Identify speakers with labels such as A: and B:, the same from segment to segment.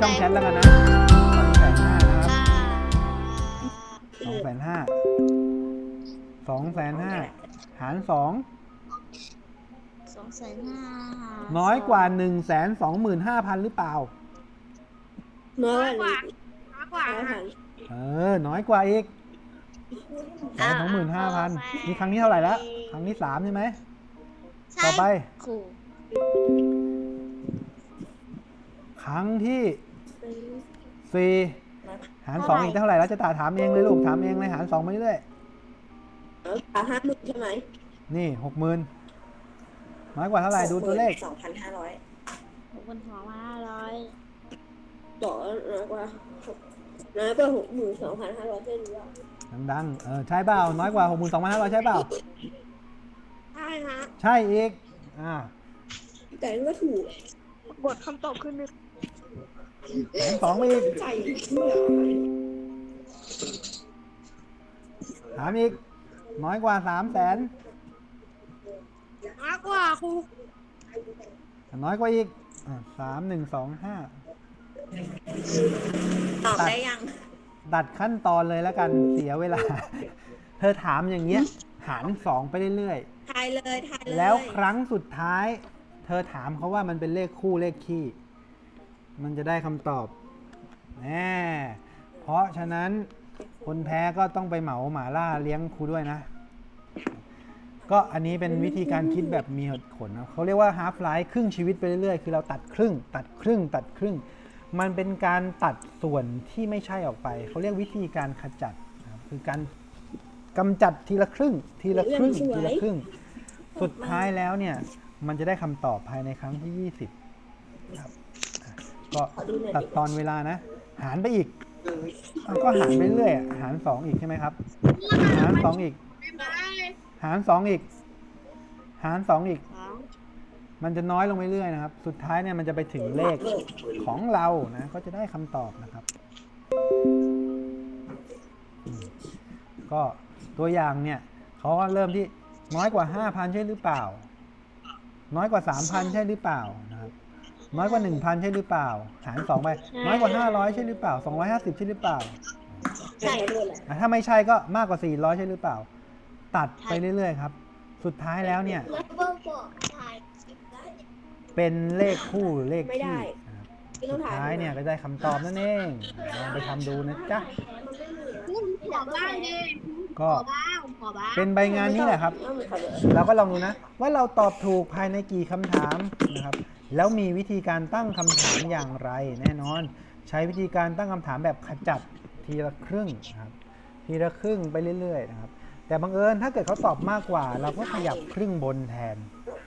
A: ช่องแชทแล้วกันนะสองแสนห้านะครับสองแสนห้าสองแสนห้าหารสอง
B: สองแสนห้า
A: น้อยกว่าหนึ่งแสนสองหมื่นห้าพันหรือเปล่า
C: น้อย
D: น้อย
C: ก
D: ก
C: ว่า
D: ว่าน้อยกว่า
C: น้อยกว่า
A: เออ น้อยกว่าอีกแสนสองหมื่นห้าพันนี่ครั้งนี้เท่าไหร่แล้ว ครั้งที่สามใช่ไหม
B: ใช่
A: ต่อไป
B: ครู
A: ครั้งที่ สี่หารสองอีกเท่าไหร่แล้วจะตาถามเองเลยลูกถามเองเลยหารสองไปเรื่อย
C: เออขาห้าหมื่นใช่ไหม
A: นี่หกหมื่นน้อยกว่าเท่าไหร่ดูตัวเลข
C: สองพันห้าร้อย
B: หกพันสองพันห้าร้อย
C: บอกว่าน้อยกว่าน้อยกว่าหกหมื่นสองพันห้าร้อยใช่หรือเปล่า
A: ดังๆเออใช่เปล่าน้อยกว่าหกหมื่นสองพันห้าร้อยใช่เปล่า
D: ใช่ฮะ
A: ใช่อีกอ่า
C: แต่นี่ก็ถูก
D: บทคำตอบคือหนึ่ง
A: แสนสองไปอีก
C: ใจเชื่อ
A: ถามอีก น้อยกว่าสามแสน
D: น้อยกว่าครู
A: น้อยกว่าอีกสามหนึ่งสองห้า
C: ตอบได้ยัง
A: ตัดขั้นตอนเลยแล้วกันเสียเวลา เธอถามอย่างเงี้ย หารสองไปเรื่อย
C: ทายเลยทายเลย
A: ๆแล้วครั้งสุดท้าย เธอถามเขาว่ามันเป็นเลขคู่เลขคี่ มันจะได้คำตอบแน่เพราะฉะนั้นคนแพ้ก็ต้องไปเหมาหมาล่าเลี้ยงครูด้วยนะ ก็อันนี้เป็นวิธีการคิดแบบมีเหตุผลนะเขาเรียกว่า half life ครึ่งชีวิตไปเรื่อยๆ คือเราตัดครึ่ง ตัดครึ่ง ตัดครึ่ง มันเป็นการตัดส่วนที่ไม่ใช่ออกไป เขาเรียกวิธีการขจัดนะครับคือการกำจัดทีละครึ่ง ทีละครึ่ง ทีละครึ่ง สุดท้ายแล้วเนี่ย มันจะได้คำตอบภายในครั้งที่ 20ครับอะ ก็ตัดตอนเวลานะ หารไปอีกเอาก็หารไปเรื่อยอะหารสองอีกใช่ไหมครับ หารสองอีก หารสองอีก หารสองอีก มันจะน้อยลงไปเรื่อยนะครับ สุดท้ายเนี่ยมันจะไปถึงเลขของเรานะก็จะได้คำตอบนะครับ ก็ตัวอย่างเนี่ยเขาก็เริ่มที่น้อยกว่า 5,000 ใช่หรือเปล่า น้อยกว่า 3,000 ใช่หรือเปล่านะครับ น้อยกว่า 1,000 ใช่หรือเปล่า หารสองไป น้อยกว่า 500 ใช่หรือเปล่า 250 ใช่หรือเปล่า
C: ใช่ด้วยแหละ
A: อะถ้าไม่ใช่ก็มากกว่า 400 ใช่หรือเปล่า ตัดไปเรื่อยๆครับ สุดท้ายแล้วเนี่ยเป็นเลขคู่หรือเลข
C: ไม่ได้
A: คี่นะครับ
C: ไม่ต้อ
A: สุ
C: ง
A: ด
C: ถาม
A: ท้ายเนี่ยก็ได้คำตอบนั่นเองลองไปทำดูนะจ๊ะ
D: ขอบ้างดิ
A: ก็
D: ขอบ้างขอบ้าง
A: เป็นใบงานนี้แหละครับ
C: เอามือขัดเลย
A: เราก็ลองดูนะ ว่าเราตอบถูกภายในกี่คำถามนะครับ แล้วมีวิธีการตั้งคำถามอย่างไร แน่นอน ใช้วิธีการตั้งคำถามแบบขจัดทีละครึ่งนะครับทีละครึ่งไปเรื่อยๆนะครับ แต่บังเอิญถ้าเกิดเขาตอบมากกว่า เราก็ขยับครึ่งบนแทน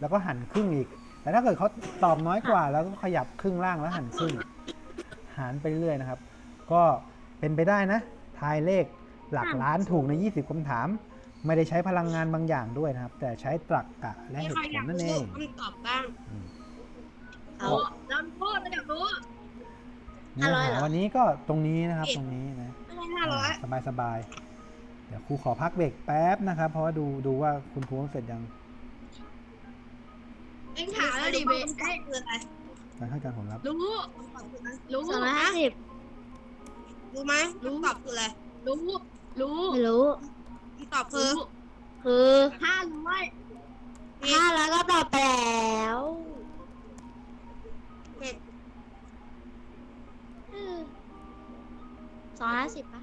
A: แล้วก็หันครึ่งอีก แต่ถ้าเกิดเขาตอบน้อยกว่าเราก็ขยับครึ่งล่างแล้วหันครึ่ง หารไปเรื่อยนะครับ ก็เป็นไปได้นะ ทายเลขหลักล้านถูกใน 20คำถาม ไม่ได้ใช้พลังงานบางอย่างด้วยนะครับ แต่ใช้ตรรกกะและ
D: มี
A: เห
D: ใคร
A: ตุผ
D: อยา
A: ล
D: ก
A: นั่นเอ
D: รู้
A: ง
D: คำตอบบ้าง
A: อืม
D: เอาเราพูดเราอยากรู้
A: เนื้อหาวันนี้ก็ตรงนี้นะครับตรงนี้นะ
D: ไม่ใช่ห้าร้อย
A: สบายสบายๆเดี๋ยวครูขอพักเบรกแป๊บนะครับ เพราะว่าดูดูว่าคุณครูเสร็จยัง
D: เอ็งถามแล้วดิเบสเอ้ยคืออะไร
A: การให้การผลลัพธ์
D: รู้รู้
B: สองร้อยห้าสิบ
D: รู้ไหมรู้ตอบคืออะไรรู้ รู้
B: ไม่รู้
D: คำตอบคือ
B: คือ
D: ห้าร้อย
B: ห้าร้อยก็ตอบไปแล้ว
D: เจ็ด
B: เออสองร้อยห้าสิบปะ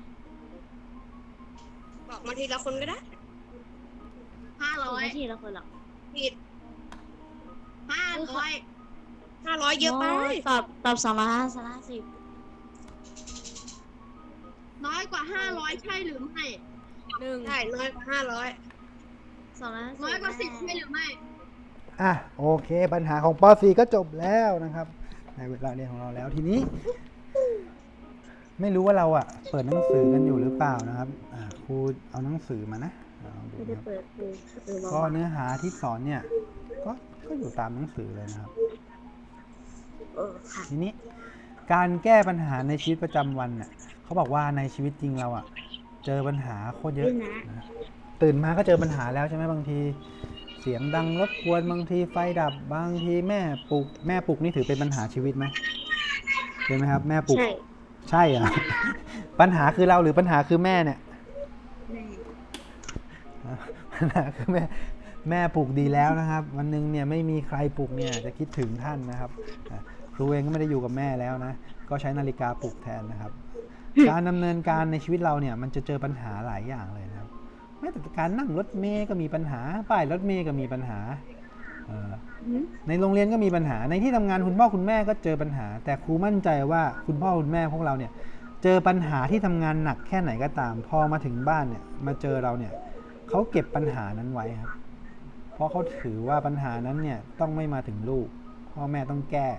D: บอกมาทีละคนก็ได้ห้าร้อย
B: ไม่ทีละคนหรอก
D: ผิดห้าร้อยห้าร้อยเยอะไป
B: โตอบตอบสองร้อยห้าสิบ
D: น้อยกว่าห้าร้อยใช่หรือไม่ หนึ่งใช่น้อยกว่าห้าร้อย
B: สองร้อยห้าสิบ
D: น้อยกว่าสิบใช่หรือไม่
A: อะโอเค ปัญหาของป .4 ก็จบแล้วนะครับ ในเวลาเรียนของเราแล้วทีนี้ ไม่รู้ว่าเราอะ เปิดหนังสือกันอยู่หรือเปล่านะครับอ่าครูเอาหนังสือมานะลองดู
B: ไม่ได้
A: นะครับ
B: เปิดดูดูมา
A: ก็เนื้อหาที่สอนเนี่ย ก็ก็อยู่ตามหนังสือเลยนะครับ
B: เออค่ะ
A: ทีนี้การแก้ปัญหาในชีวิตประจำวันเนี่ย เขาบอกว่าในชีวิตจริงเราอะเจอปัญหาโคตรเยอะนะตื่นมาก็เจอปัญหาแล้วใช่ไหมบางที เสียงดังรบกวนบางทีไฟดับบางทีแม่ปลุกแม่ปลุกนี่ถือเป็นปัญหาชีวิตไหมเป็นไหมครับ แม่ปลูก
B: ใช่
A: ใช่เหรอปัญหาคือเราหรือปัญหาคือแม่เนี่ยปัญหาคือแม่แม่ปลูกดีแล้วนะครับ วันหนึ่งเนี่ยไม่มีใครปลูกเนี่ยจะคิดถึงท่านนะครับอะครูเองก็ไม่ได้อยู่กับแม่แล้วนะ ก็ใช้นาฬิกาปลุกแทนนะครับ การดำเนินการในชีวิตเราเนี่ย มันจะเจอปัญหาหลายอย่างเลยนะครับแม้แต่การนั่งรถเมย์ก็มีปัญหา ป้ายรถเมย์ก็มีปัญหาในโรงเรียนก็มีปัญหาในที่ทำงานคุณพ่อคุณแม่ก็เจอปัญหา แต่ครูมั่นใจว่าคุณพ่อคุณแม่พวกเราเนี่ย เจอปัญหาที่ทำงานหนักแค่ไหนก็ตาม พอมาถึงบ้านเนี่ย มาเจอเราเนี่ยเขาเก็บปัญหานั้นไว้ครับ เพราะเขาถือว่าปัญหานั้นเนี่ยต้องไม่มาถึงลูก พ่อแม่ต้องแก้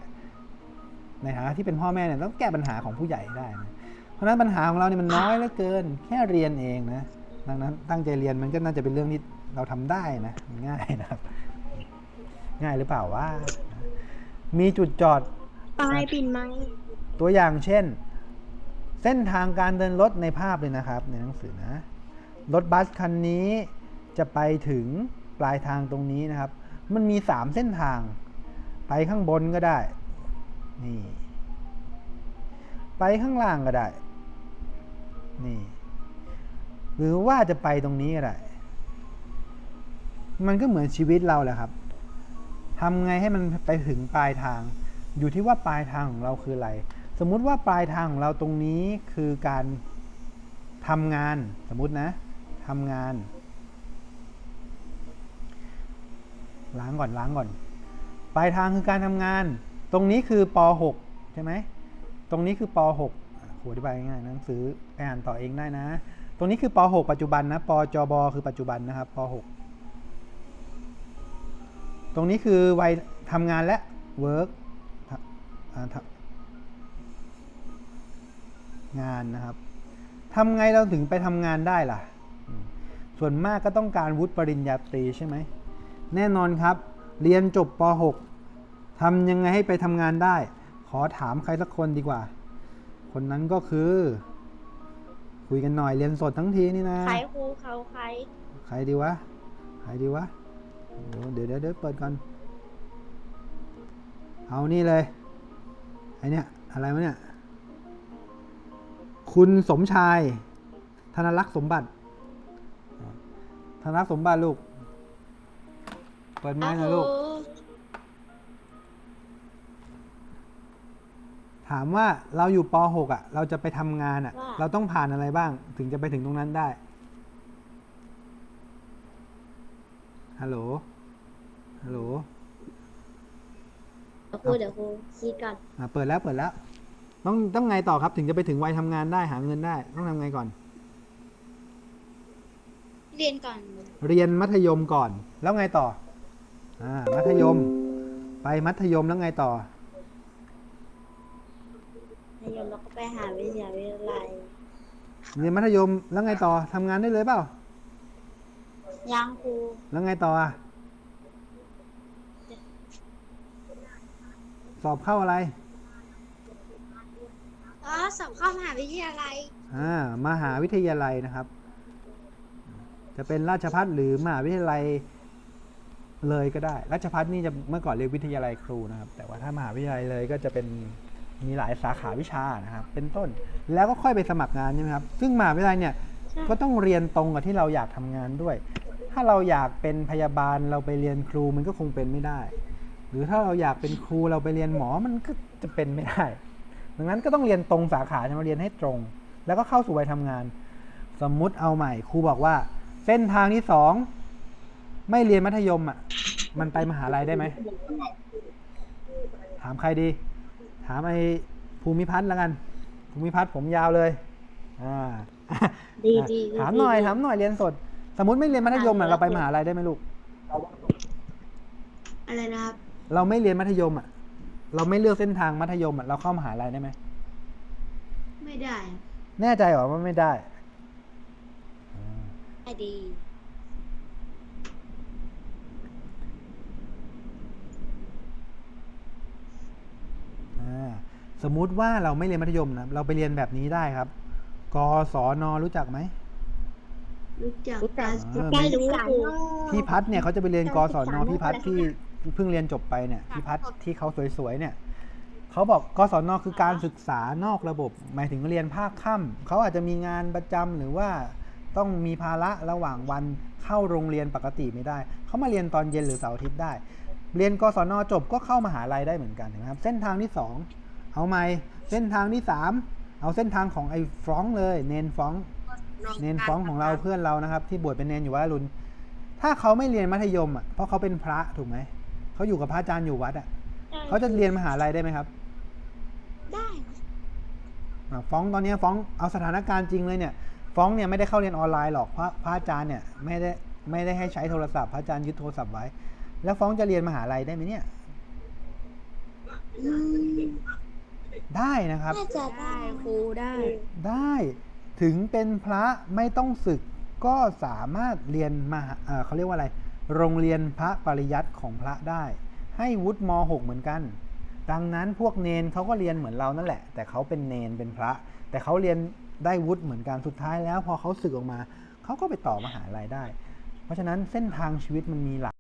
A: ในฐานะที่เป็นพ่อแม่เนี่ยต้องแก้ปัญหาของผู้ใหญ่ได้นะ เพราะฉะนั้นปัญหาของเราเนี่ยมันน้อยเหลือเกิน แค่เรียนเองนะ ดังนั้นตั้งใจเรียนมันก็น่าจะเป็นเรื่องที่เราทำได้นะมันง่ายนะครับ ง่ายหรือเปล่าว่า มีจุดจอด
B: ปลายปิ่นไม้
A: ตัวอย่างเช่น เส้นทางการเดินรถในภาพเลยนะครับ ในหนังสือนะรถบัสคันนี้จะไปถึงปลายทางตรงนี้นะครับ มันมีสามเส้นทาง ไปข้างบนก็ได้ นี่ ไปข้างล่างก็ได้ นี่หรือว่าจะไปตรงนี้ก็ได้มันก็เหมือนชีวิตเราแหละครับทำไงให้มันไปถึงปลายทาง อยู่ที่ว่าปลายทางของเราคืออะไร สมมุติว่าปลายทางของเราตรงนี้คือการทำงาน สมมุตินะทำงาน ล้างก่อนล้างก่อน ปลายทางคือการทำงาน ตรงนี้คือป .6 ใช่ไหม ตรงนี้คือป .6 อธิบายง่ายๆหนังสือไปอ่านต่อเองได้นะ ตรงนี้คือป .6 ปัจจุบันนะปจบคือปัจจุบันนะครับป .6 ตรงนี้คือวัยทำงานและ work งานนะครับทำไงเราถึงไปทำงานได้ล่ะ ส่วนมากก็ต้องการวุฒิปริญญาตรีใช่ไหม แน่นอนครับ เรียนจบป .6 ทำยังไงให้ไปทำงานได้ ขอถามใครสักคนดีกว่า คนนั้นก็คือ คุยกันหน่อยเรียนสดทั้งทีนี่นะ
B: ใครครูเขาใคร
A: ใครดีวะ ใครดีวะ เดี๋ยวเดี๋ยวเดี๋ยวเปิดก่อน เอานี่เลย ไอเนี่ย อะไรวะเนี่ย คุณสมชาย ธนรักษ์สมบัติ ธนรักษ์สมบัติลูก เปิดไม้หน่อยลูก ถามว่าเราอยู่ป .6 อะ เราจะไปทำงานอะ
B: ว่า
A: เราต้องผ่านอะไรบ้าง ถึงจะไปถึงตรงนั้นได้ ฮัลโหล ฮัลโหล
B: เดี๋ยวครูเดี๋ยวครูคิดก่อน
A: อะเปิดแล้วเปิดแล้ว ต้องต้องไงต่อครับ ถึงจะไปถึงวัยทำงานได้หาเงินได้ ต้องทำไงก่อน
B: เรียนก่อน
A: เรียนมัธยมก่อน แล้วไงต่อ อ่า มัธยม ไปมัธยมแล้วไงต่อ
B: นา ยมแล้วก็ไปหาวิทยาวิทยาลัย
A: เรียนมัธยมแล้วไงต่อทำงานได้เลยเปล่า
B: ยังครู
A: แล้วไงต่ออะสอบเข้าอะไร
B: อ๋อสอบเข้ามหาวิทยาลัย
A: อ่ามหาวิทยาลัยนะครับ จะเป็นราชพัฒหรือมหาวิทยาลัยเลยก็ได้ ราชพัฒนี่จะเมื่อก่อนเรียกวิทยาลัยครูนะครับ แต่ว่าถ้ามหาวิทยาลัยเลยก็จะเป็น มีหลายสาขาวิชานะครับ เป็นต้นแล้วก็ค่อยไปสมัครงานใช่ไหมครับ ซึ่งมหาวิทยาลัยเนี่ย
B: ใช่
A: ก็ต้องเรียนตรงกับที่เราอยากทำงานด้วย ถ้าเราอยากเป็นพยาบาลเราไปเรียนครูมันก็คงเป็นไม่ได้ หรือถ้าเราอยากเป็นครูเราไปเรียนหมอมันก็จะเป็นไม่ได้ ดังนั้นก็ต้องเรียนตรงสาขาจะมาเรียนให้ตรง แล้วก็เข้าสู่วัยทำงาน สมมุติเอาใหม่ครูบอกว่า เส้นทางที่สองไม่เรียนมัธยมอะมันไปมหาลัยได้ไหมถามใครดี ถามไอ้ภูมิพัฒน์แล้วกัน ภูมิพัฒน์ผมยาวเลยอ่า
B: ดีดี
A: ถามหน่อย
B: ดี
A: ถามหน่อยเรียนสด สมมติไม่เรียนมัธยมอะเราไปมหาลัยได้ไหมลูก
B: อะไรนะครับ
A: เราไม่เรียนมัธยมอะ เราไม่เลือกเส้นทางมัธยมอะเราเข้ามหาลัยได้ไหม
B: ไม่ได้
A: แน่ใจเหรอว่าไม่ได้
B: ไม่ดี
A: สมมุติว่าเราไม่เรียนมัธยมนะเราไปเรียนแบบนี้ได้ครับ กศนรู้จักไหม
B: รู้จัก
C: รู้จัก
A: เออ
B: ไม่รู้ครู
A: พี่พัฒน์เนี่ยเขาจะไปเรียนกศนพี่พัฒน์ที่เพิ่งเรียนจบไปเนี่ยพี่พัฒน์ที่เขาสวยๆเนี่ยเขาเขาบอกกศนคือการศึกษานอกระบบ หมายถึงเรียนภาคค่ำเขาอาจจะมีงานประจำหรือว่าต้องมีภาระระหว่างวันเข้าโรงเรียนปกติไม่ได้ เขามาเรียนตอนเย็นหรือเสาร์อาทิตย์ได้ เรียนกศนจบก็เข้ามหาลัยได้เหมือนกันนะครับ เส้นทางที่สองเอาไหมเส้นทางที่สามเอาเส้นทางของไอ้ฟรองก์เลยเนนฟรองก์เนนฟ้องของเราเพื่อนเรานะครับ ที่บวชเป็นเนนอยู่วัดอรุณถ้าเขาไม่เรียนมัธยมอะเพราะเขาเป็นพระถูกไหมเขาอยู่กับพระอาจารย์อยู่วัดอะเขาจะเรียนมหาลัยได้ไหมครับ
B: ได้
A: อะฟ้องตอนเนี้ยฟ้องเอาสถานการณ์จริงเลยเนี่ยฟ้องเนี่ยไม่ได้เข้าเรียนออนไลน์หรอกเพราะพระอาจารย์เนี่ยไม่ได้ไม่ได้ให้ใช้โทรศัพท์พระอาจารย์ยึดโทรศัพท์ไว้ แล้วฟ้องจะเรียนมหาลัยได้ไหมเนี่ย
B: อืม
A: ได้นะครับ
B: น่าจะได้
D: ครูได้
A: ได้ถึงเป็นพระไม่ต้องศึกก็สามารถเรียนมหาเอ่อเขาเรียกว่าอะไร โรงเรียนพระปริยัติของพระได้ ให้วุฒิม .6 เหมือนกัน ดังนั้นพวกเนนเขาก็เรียนเหมือนเรานั่นแหละ แต่เขาเป็นเนนเป็นพระ แต่เขาเรียนได้วุฒิเหมือนกันสุดท้ายแล้ว พอเขาศึกออกมาเขาก็ไปต่อมหาลัยได้ เพราะฉะนั้นเส้นทางชีวิตมันมีหลาย